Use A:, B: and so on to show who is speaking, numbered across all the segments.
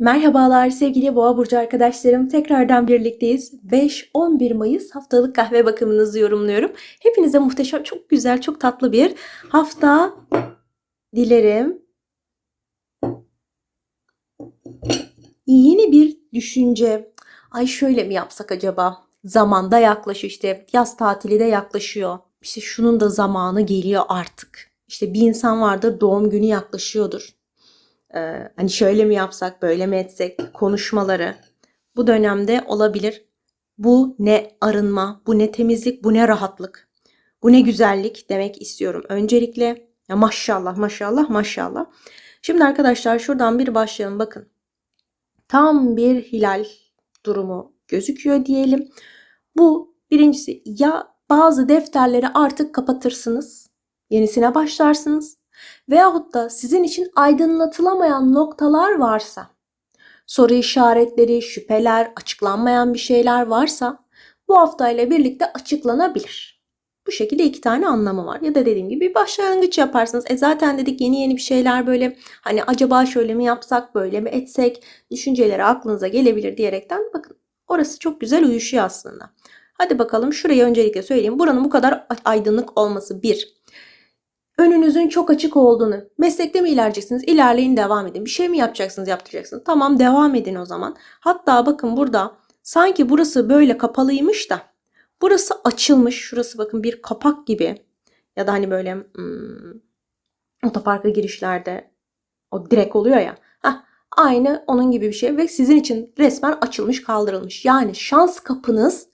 A: Merhabalar sevgili Boğa Burcu arkadaşlarım. Tekrardan birlikteyiz. 5-11 Mayıs haftalık kahve bakımınızı yorumluyorum. Hepinize muhteşem, çok güzel, çok tatlı bir hafta dilerim. Yeni bir düşünce. Ay şöyle mi yapsak acaba? Zamanda yaklaşıyor işte. Yaz tatili de yaklaşıyor. İşte şunun da zamanı geliyor artık. İşte bir insan vardır doğum günü yaklaşıyordur. Ee, hani şöyle mi yapsak, böyle mi etsek konuşmaları bu dönemde olabilir. Bu ne arınma, bu ne temizlik, bu ne rahatlık, bu ne güzellik demek istiyorum. Öncelikle ya maşallah, maşallah, maşallah. Şimdi arkadaşlar şuradan bir başlayalım. Bakın tam bir hilal durumu gözüküyor diyelim. Bu birincisi ya bazı defterleri artık kapatırsınız, yenisine başlarsınız veyahut da sizin için aydınlatılamayan noktalar varsa, soru işaretleri, şüpheler, açıklanmayan bir şeyler varsa bu haftayla birlikte açıklanabilir. Bu şekilde iki tane anlamı var. Ya da dediğim gibi bir başlangıç yaparsınız. E zaten dedik yeni yeni bir şeyler böyle hani acaba şöyle mi yapsak, böyle mi etsek düşünceleri aklınıza gelebilir diyerekten bakın orası çok güzel uyuşuyor aslında. Hadi bakalım şurayı öncelikle söyleyeyim. Buranın bu kadar aydınlık olması bir önünüzün çok açık olduğunu, meslekte mi ilerleyeceksiniz? İlerleyin devam edin. Bir şey mi yapacaksınız? Yaptıracaksınız. Tamam devam edin o zaman. Hatta bakın burada sanki burası böyle kapalıymış da burası açılmış. Şurası bakın bir kapak gibi ya da hani böyle hmm, otoparka girişlerde o direk oluyor ya. Heh, aynı onun gibi bir şey ve sizin için resmen açılmış kaldırılmış. Yani şans kapınız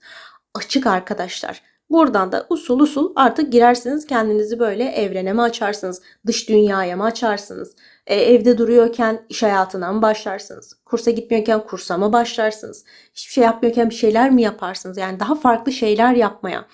A: açık arkadaşlar. Buradan da usul usul artık girersiniz kendinizi böyle evrene mi açarsınız? Dış dünyaya mı açarsınız? E, evde duruyorken iş hayatına mı başlarsınız? Kursa gitmiyorken kursa mı başlarsınız? Hiçbir şey yapmıyorken bir şeyler mi yaparsınız? Yani daha farklı şeyler yapmaya.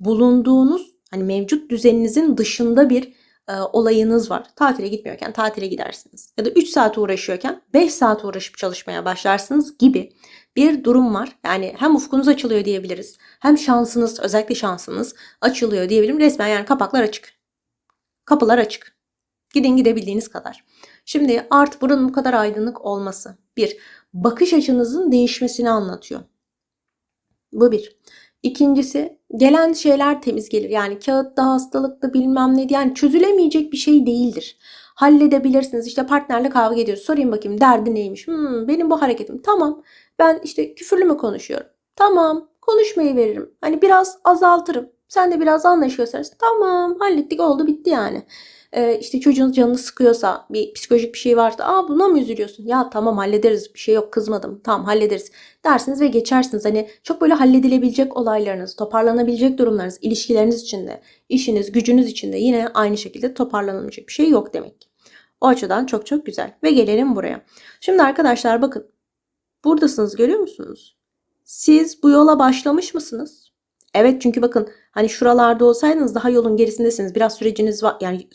A: Bulunduğunuz hani mevcut düzeninizin dışında bir e, olayınız var. Tatile gitmiyorken tatile gidersiniz. Ya da 3 saat uğraşıyorken 5 saat uğraşıp çalışmaya başlarsınız gibi bir durum var. Yani hem ufkunuz açılıyor diyebiliriz. Hem şansınız, özellikle şansınız açılıyor diyebilirim. Resmen yani kapaklar açık. Kapılar açık. Gidin gidebildiğiniz kadar. Şimdi art buranın bu kadar aydınlık olması. Bir, bakış açınızın değişmesini anlatıyor. Bu bir. İkincisi gelen şeyler temiz gelir. Yani kağıtta, hastalıkta bilmem ne yani çözülemeyecek bir şey değildir. Halledebilirsiniz. İşte partnerle kavga ediyoruz. Sorayım bakayım derdi neymiş? Hmm, benim bu hareketim. Tamam. Ben işte küfürlü mü konuşuyorum? Tamam. Konuşmayı veririm. Hani biraz azaltırım. Sen de biraz anlayış gösterirsin. Tamam. Hallettik oldu bitti yani e, işte çocuğun canını sıkıyorsa bir psikolojik bir şey varsa aa buna mı üzülüyorsun? Ya tamam hallederiz bir şey yok kızmadım tamam hallederiz dersiniz ve geçersiniz. Hani çok böyle halledilebilecek olaylarınız, toparlanabilecek durumlarınız, ilişkileriniz içinde, işiniz, gücünüz içinde yine aynı şekilde toparlanamayacak bir şey yok demek. O açıdan çok çok güzel. Ve gelelim buraya. Şimdi arkadaşlar bakın. Buradasınız görüyor musunuz? Siz bu yola başlamış mısınız? Evet çünkü bakın hani şuralarda olsaydınız daha yolun gerisindesiniz. Biraz süreciniz var yani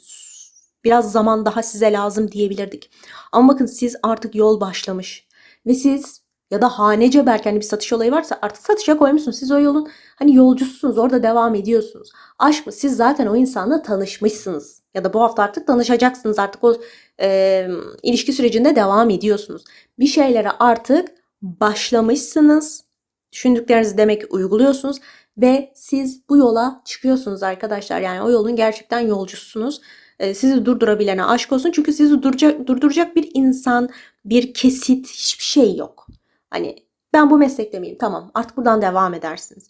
A: biraz zaman daha size lazım diyebilirdik. Ama bakın siz artık yol başlamış ve siz ya da hanece belki hani bir satış olayı varsa artık satışa koymuşsunuz. Siz o yolun hani yolcusunuz orada devam ediyorsunuz. Aşk mı? Siz zaten o insanla tanışmışsınız. Ya da bu hafta artık tanışacaksınız. Artık o e, ilişki sürecinde devam ediyorsunuz. Bir şeylere artık başlamışsınız. Düşündüklerinizi demek ki uyguluyorsunuz ve siz bu yola çıkıyorsunuz arkadaşlar. Yani o yolun gerçekten yolcusunuz. Ee, sizi durdurabilene aşk olsun. Çünkü sizi durduracak, durduracak bir insan, bir kesit, hiçbir şey yok. Hani ben bu meslekte miyim? Tamam artık buradan devam edersiniz.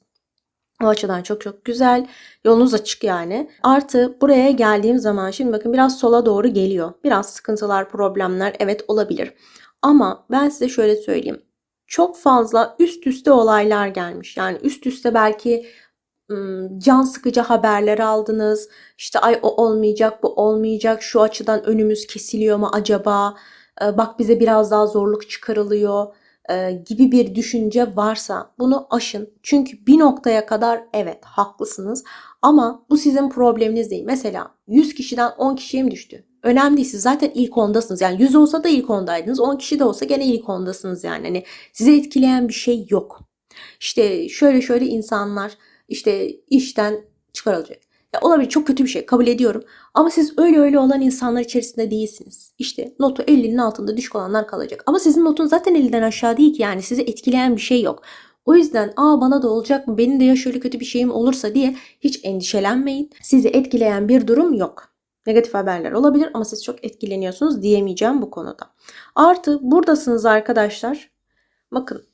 A: O açıdan çok çok güzel. Yolunuz açık yani. Artı buraya geldiğim zaman şimdi bakın biraz sola doğru geliyor. Biraz sıkıntılar, problemler evet olabilir. Ama ben size şöyle söyleyeyim. Çok fazla üst üste olaylar gelmiş. Yani üst üste belki can sıkıcı haberler aldınız. İşte ay o olmayacak, bu olmayacak. Şu açıdan önümüz kesiliyor mu acaba? Bak bize biraz daha zorluk çıkarılıyor gibi bir düşünce varsa bunu aşın. Çünkü bir noktaya kadar evet haklısınız ama bu sizin probleminiz değil. Mesela 100 kişiden 10 kişiye mi düştü? Önemli değil. Siz zaten ilk ondasınız. Yani 100 olsa da ilk ondaydınız. 10 kişi de olsa gene ilk ondasınız yani. Hani size etkileyen bir şey yok. İşte şöyle şöyle insanlar işte işten çıkarılacak. Ya olabilir çok kötü bir şey kabul ediyorum. Ama siz öyle öyle olan insanlar içerisinde değilsiniz. İşte notu 50'nin altında düşük olanlar kalacak. Ama sizin notun zaten 50'den aşağı değil ki yani sizi etkileyen bir şey yok. O yüzden aa bana da olacak mı benim de ya şöyle kötü bir şeyim olursa diye hiç endişelenmeyin. Sizi etkileyen bir durum yok. Negatif haberler olabilir ama siz çok etkileniyorsunuz diyemeyeceğim bu konuda. Artı buradasınız arkadaşlar. Bakın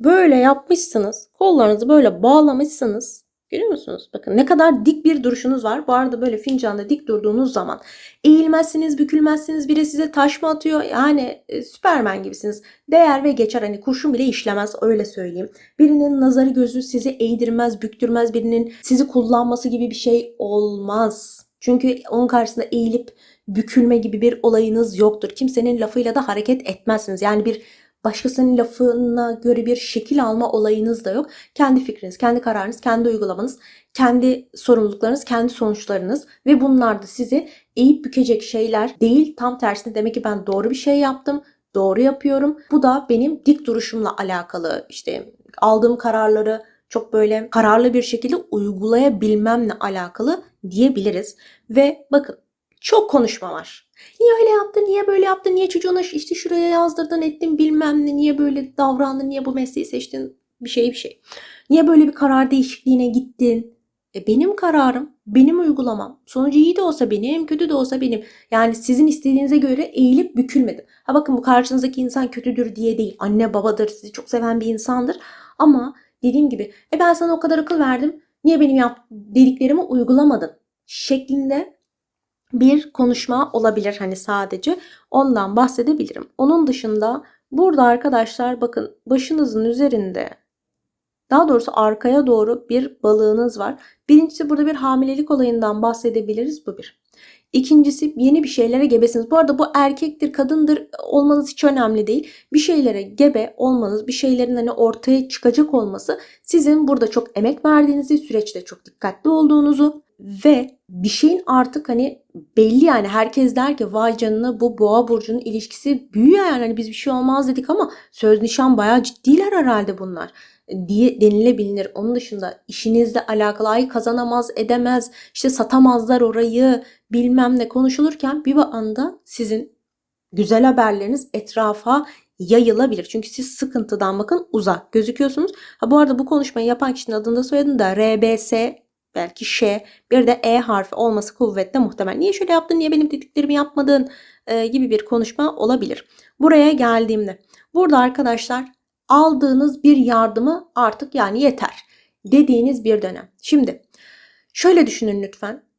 A: böyle yapmışsınız. Kollarınızı böyle bağlamışsınız. Görüyor musunuz? Bakın ne kadar dik bir duruşunuz var. Bu arada böyle fincanda dik durduğunuz zaman eğilmezsiniz, bükülmezsiniz. Biri size taş mı atıyor? Yani e, Süpermen gibisiniz. Değer ve geçer. Hani kurşun bile işlemez öyle söyleyeyim. Birinin nazarı gözü sizi eğdirmez, büktürmez. Birinin sizi kullanması gibi bir şey olmaz. Çünkü onun karşısında eğilip bükülme gibi bir olayınız yoktur. Kimsenin lafıyla da hareket etmezsiniz. Yani bir başkasının lafına göre bir şekil alma olayınız da yok. Kendi fikriniz, kendi kararınız, kendi uygulamanız, kendi sorumluluklarınız, kendi sonuçlarınız ve bunlar da sizi eğip bükecek şeyler değil. Tam tersine demek ki ben doğru bir şey yaptım, doğru yapıyorum. Bu da benim dik duruşumla alakalı. İşte aldığım kararları çok böyle kararlı bir şekilde uygulayabilmemle alakalı diyebiliriz. Ve bakın çok konuşma var. Niye öyle yaptın, niye böyle yaptın, niye çocuğuna işte şuraya yazdırdın ettin bilmem ne, niye böyle davrandın, niye bu mesleği seçtin bir şey bir şey. Niye böyle bir karar değişikliğine gittin? E benim kararım, benim uygulamam. Sonucu iyi de olsa benim, kötü de olsa benim. Yani sizin istediğinize göre eğilip bükülmedim. Ha bakın bu karşınızdaki insan kötüdür diye değil. Anne babadır, sizi çok seven bir insandır. Ama dediğim gibi e ben sana o kadar akıl verdim. Niye benim yap dediklerimi uygulamadın? Şeklinde bir konuşma olabilir hani sadece ondan bahsedebilirim. Onun dışında burada arkadaşlar bakın başınızın üzerinde daha doğrusu arkaya doğru bir balığınız var. Birincisi burada bir hamilelik olayından bahsedebiliriz bu bir. İkincisi yeni bir şeylere gebesiniz. Bu arada bu erkektir, kadındır olmanız hiç önemli değil. Bir şeylere gebe olmanız, bir şeylerin hani ortaya çıkacak olması sizin burada çok emek verdiğinizi, süreçte çok dikkatli olduğunuzu ve bir şeyin artık hani belli yani herkes der ki vay canına bu boğa burcunun ilişkisi büyüyor yani hani biz bir şey olmaz dedik ama söz nişan bayağı ciddiler herhalde bunlar diye denilebilir. Onun dışında işinizle alakalı ay kazanamaz edemez işte satamazlar orayı bilmem ne konuşulurken bir anda sizin güzel haberleriniz etrafa yayılabilir. Çünkü siz sıkıntıdan bakın uzak gözüküyorsunuz. Ha bu arada bu konuşmayı yapan kişinin adını soyadını da RBS belki Ş bir de E harfi olması kuvvetle muhtemel. Niye şöyle yaptın, niye benim dediklerimi yapmadın e, gibi bir konuşma olabilir. Buraya geldiğimde burada arkadaşlar aldığınız bir yardımı artık yani yeter dediğiniz bir dönem. Şimdi şöyle düşünün lütfen.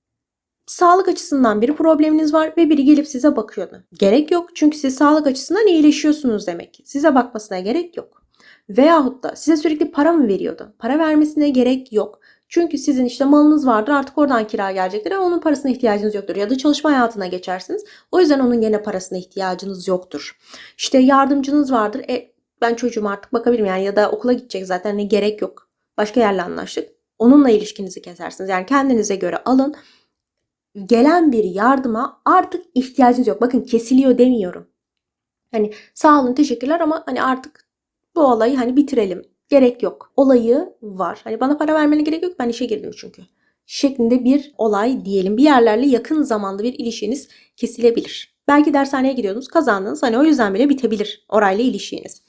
A: Sağlık açısından bir probleminiz var ve biri gelip size bakıyordu. Gerek yok çünkü siz sağlık açısından iyileşiyorsunuz demek. Size bakmasına gerek yok. Veyahut da size sürekli para mı veriyordu? Para vermesine gerek yok. Çünkü sizin işte malınız vardır artık oradan kira gelecektir ama onun parasına ihtiyacınız yoktur. Ya da çalışma hayatına geçersiniz. O yüzden onun gene parasına ihtiyacınız yoktur. İşte yardımcınız vardır. E, ben çocuğum artık bakabilirim yani ya da okula gidecek zaten ne gerek yok. Başka yerle anlaştık. Onunla ilişkinizi kesersiniz. Yani kendinize göre alın. Gelen bir yardıma artık ihtiyacınız yok. Bakın kesiliyor demiyorum. Hani sağ olun teşekkürler ama hani artık bu olayı hani bitirelim gerek yok. Olayı var. Hani bana para vermene gerek yok ben işe girdim çünkü. Şeklinde bir olay diyelim. Bir yerlerle yakın zamanda bir ilişkiniz kesilebilir. Belki dershaneye gidiyordunuz kazandınız. Hani o yüzden bile bitebilir orayla ilişkiniz.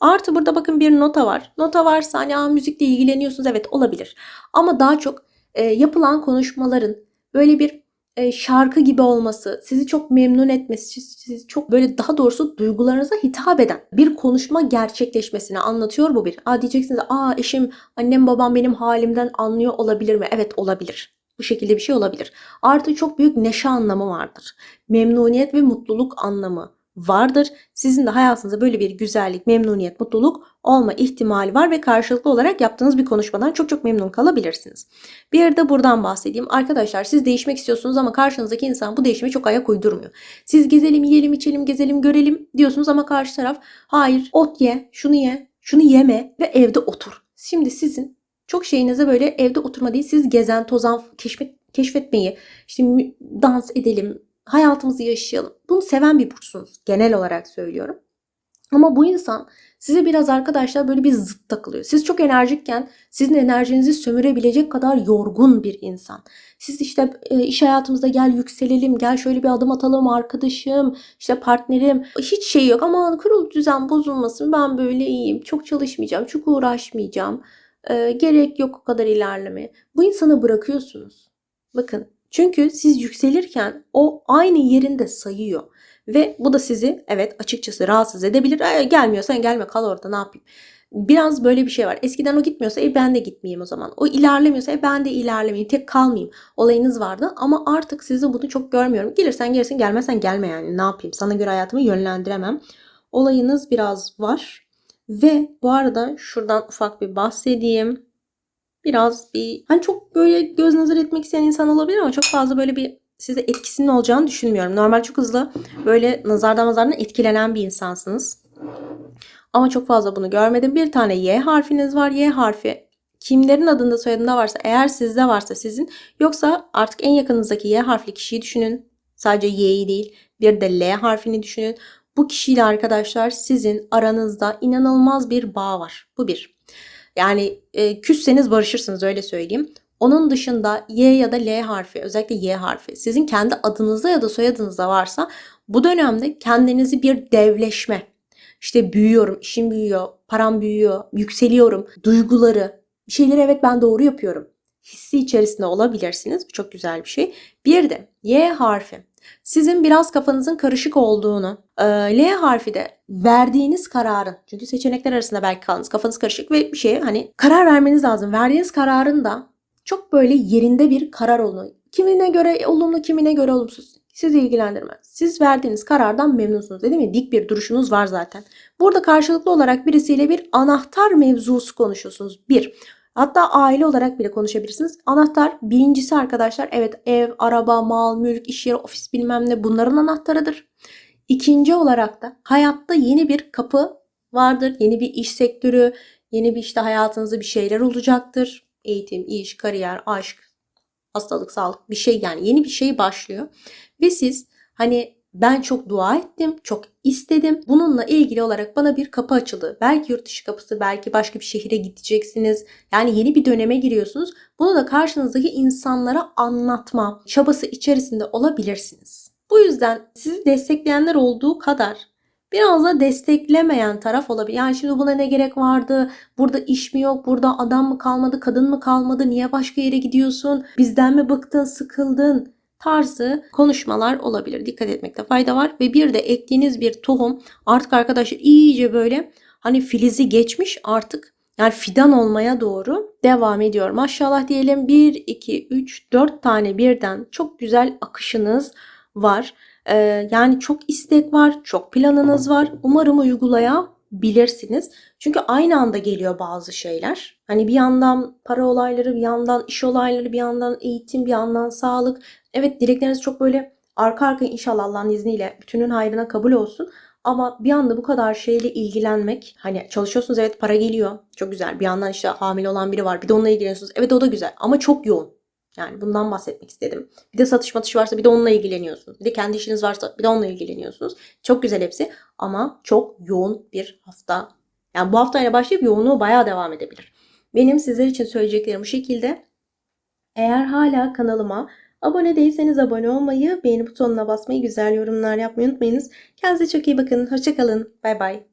A: Artı burada bakın bir nota var. Nota varsa hani Aa, müzikle ilgileniyorsunuz evet olabilir. Ama daha çok e, yapılan konuşmaların böyle bir e, şarkı gibi olması, sizi çok memnun etmesi, sizi çok böyle daha doğrusu duygularınıza hitap eden bir konuşma gerçekleşmesini anlatıyor bu bir. Aa diyeceksiniz, aa eşim, annem, babam benim halimden anlıyor olabilir mi? Evet olabilir. Bu şekilde bir şey olabilir. Artı çok büyük neşe anlamı vardır. Memnuniyet ve mutluluk anlamı vardır. Sizin de hayatınızda böyle bir güzellik, memnuniyet, mutluluk olma ihtimali var ve karşılıklı olarak yaptığınız bir konuşmadan çok çok memnun kalabilirsiniz. Bir de buradan bahsedeyim. Arkadaşlar siz değişmek istiyorsunuz ama karşınızdaki insan bu değişime çok ayak uydurmuyor. Siz gezelim, yiyelim, içelim, gezelim, görelim diyorsunuz ama karşı taraf hayır ot ye, şunu ye, şunu yeme ve evde otur. Şimdi sizin çok şeyinize böyle evde oturma değil siz gezen, tozan, keşfet, keşfetmeyi, işte dans edelim, hayatımızı yaşayalım. Bunu seven bir burçsunuz genel olarak söylüyorum. Ama bu insan size biraz arkadaşlar böyle bir zıt takılıyor. Siz çok enerjikken sizin enerjinizi sömürebilecek kadar yorgun bir insan. Siz işte e, iş hayatımızda gel yükselelim, gel şöyle bir adım atalım arkadaşım, işte partnerim. Hiç şey yok ama kurul düzen bozulmasın ben böyle iyiyim. Çok çalışmayacağım, çok uğraşmayacağım. E, gerek yok o kadar ilerlemeye. Bu insanı bırakıyorsunuz. Bakın çünkü siz yükselirken o aynı yerinde sayıyor. Ve bu da sizi evet açıkçası rahatsız edebilir. E, gelmiyorsan gelme kal orada ne yapayım. Biraz böyle bir şey var. Eskiden o gitmiyorsa e ben de gitmeyeyim o zaman. O ilerlemiyorsa e ben de ilerlemeyeyim. Tek kalmayayım. Olayınız vardı ama artık sizi bunu çok görmüyorum. Gelirsen gelirsin gelmezsen gelme yani. Ne yapayım? Sana göre hayatımı yönlendiremem. Olayınız biraz var. Ve bu arada şuradan ufak bir bahsedeyim. Biraz bir hani çok böyle göz nazar etmek isteyen insan olabilir ama çok fazla böyle bir size etkisinin olacağını düşünmüyorum. Normal çok hızlı böyle nazardan nazardan etkilenen bir insansınız. Ama çok fazla bunu görmedim. Bir tane Y harfiniz var. Y harfi kimlerin adında soyadında varsa eğer sizde varsa sizin yoksa artık en yakınınızdaki Y harfli kişiyi düşünün. Sadece Y'yi değil bir de L harfini düşünün. Bu kişiyle arkadaşlar sizin aranızda inanılmaz bir bağ var. Bu bir. Yani e, küsseniz barışırsınız öyle söyleyeyim. Onun dışında Y ya da L harfi, özellikle Y harfi sizin kendi adınızda ya da soyadınızda varsa bu dönemde kendinizi bir devleşme, işte büyüyorum, işim büyüyor, param büyüyor, yükseliyorum, duyguları, bir şeyleri evet ben doğru yapıyorum. Hissi içerisinde olabilirsiniz. Bu çok güzel bir şey. Bir de Y harfi. Sizin biraz kafanızın karışık olduğunu, L harfi de verdiğiniz kararın, çünkü seçenekler arasında belki kaldınız, kafanız karışık ve bir şeye hani karar vermeniz lazım. Verdiğiniz kararın da çok böyle yerinde bir karar olun. Kimine göre olumlu, kimine göre olumsuz. Sizi ilgilendirmez. Siz verdiğiniz karardan memnunsunuz değil mi? Dik bir duruşunuz var zaten. Burada karşılıklı olarak birisiyle bir anahtar mevzusu konuşuyorsunuz. Bir. Hatta aile olarak bile konuşabilirsiniz. Anahtar birincisi arkadaşlar evet ev, araba, mal, mülk, iş yeri, ofis bilmem ne bunların anahtarıdır. İkinci olarak da hayatta yeni bir kapı vardır. Yeni bir iş sektörü, yeni bir işte hayatınızda bir şeyler olacaktır. Eğitim, iş, kariyer, aşk, hastalık, sağlık bir şey yani yeni bir şey başlıyor. Ve siz hani ben çok dua ettim, çok istedim. Bununla ilgili olarak bana bir kapı açıldı. Belki yurt dışı kapısı, belki başka bir şehire gideceksiniz. Yani yeni bir döneme giriyorsunuz. Bunu da karşınızdaki insanlara anlatma çabası içerisinde olabilirsiniz. Bu yüzden sizi destekleyenler olduğu kadar biraz da desteklemeyen taraf olabilir. Yani şimdi buna ne gerek vardı? Burada iş mi yok? Burada adam mı kalmadı? Kadın mı kalmadı? Niye başka yere gidiyorsun? Bizden mi bıktın, sıkıldın? Tarzı konuşmalar olabilir. Dikkat etmekte fayda var. Ve bir de ektiğiniz bir tohum artık arkadaşlar iyice böyle hani filizi geçmiş artık yani fidan olmaya doğru devam ediyor. Maşallah diyelim 1, 2, 3, 4 tane birden çok güzel akışınız var. Ee, yani çok istek var, çok planınız var. Umarım uygulayabilirsiniz. Çünkü aynı anda geliyor bazı şeyler. Hani bir yandan para olayları, bir yandan iş olayları, bir yandan eğitim, bir yandan sağlık. Evet dilekleriniz çok böyle arka arka inşallah Allah'ın izniyle bütünün hayrına kabul olsun. Ama bir anda bu kadar şeyle ilgilenmek hani çalışıyorsunuz evet para geliyor çok güzel bir yandan işte hamile olan biri var bir de onunla ilgileniyorsunuz evet o da güzel ama çok yoğun yani bundan bahsetmek istedim. Bir de satış matış varsa bir de onunla ilgileniyorsunuz. Bir de kendi işiniz varsa bir de onunla ilgileniyorsunuz. Çok güzel hepsi ama çok yoğun bir hafta. Yani bu haftayla başlayıp yoğunluğu bayağı devam edebilir. Benim sizler için söyleyeceklerim bu şekilde. Eğer hala kanalıma abone değilseniz abone olmayı, beğeni butonuna basmayı, güzel yorumlar yapmayı unutmayınız. Kendinize çok iyi bakın. Hoşçakalın. Bay bay.